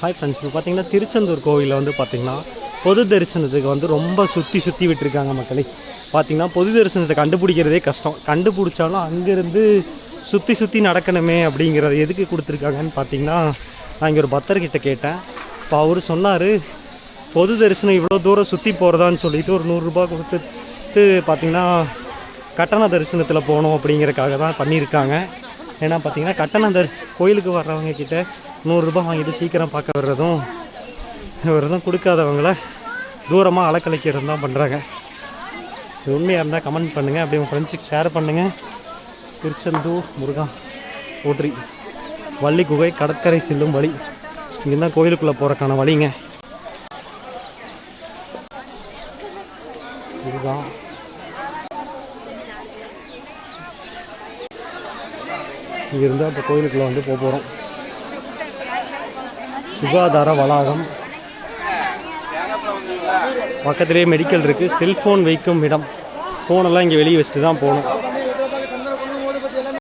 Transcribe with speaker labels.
Speaker 1: Hi friends இப்போ பார்த்தீங்கன்னா திருச்செந்தூர் கோவிலில் வந்து பார்த்தீங்கன்னா பொது தரிசனத்துக்கு வந்து ரொம்ப சுற்றி சுற்றி விட்டுருக்காங்க மக்களே. பார்த்தீங்கன்னா பொது தரிசனத்தை கண்டுபிடிக்கிறதே கஷ்டம். கண்டுபிடிச்சாலும் அங்கேருந்து சுற்றி சுற்றி நடக்கணுமே அப்படிங்கிறத எதுக்கு கொடுத்துருக்காங்கன்னு பார்த்தீங்கன்னா நான் இங்கே ஒரு பக்தர்கிட்ட கேட்டேன். இப்போ அவர் சொன்னார் பொது தரிசனம் இவ்வளோ தூரம் சுற்றி போகிறதான்னு சொல்லிட்டு ஒரு நூறுரூபா கொடுத்துட்டு பார்த்திங்கன்னா கட்டண தரிசனத்தில் போகணும் அப்படிங்கிறக்காக தான் பண்ணியிருக்காங்க. ஏன்னா பார்த்தீங்கன்னா கட்டணம் தரி கோயிலுக்கு வர்றவங்க கிட்ட நூறுரூபா வாங்கிட்டு சீக்கிரம் பார்க்க வர்றதும் விரதம் கொடுக்காதவங்கள தூரமாக அலக்கழிக்கிறது தான் பண்ணுறாங்க இது உண்மையாக இருந்தால் கமெண்ட் பண்ணுங்கள் அப்படியே உங்கள் ஃப்ரெண்ட்ஸுக்கு ஷேர் பண்ணுங்கள் திருச்செந்தூர் முருகா போற்றி வள்ளி குகை கடற்கரை செல்லும் வழி. இங்கே தான் கோயிலுக்குள்ளே போகிறக்கான வழிங்க. இதுதான். இங்கேருந்து அந்த கோயிலுக்குள்ளே வந்து போக போகிறோம் சுகாதார வளாகம். பக்கத்துலேயே மெடிக்கல் இருக்குது செல்ஃபோன் வைக்கும் இடம். ஃபோனெல்லாம் இங்கே வெளியே வச்சுட்டு தான் போகணும்.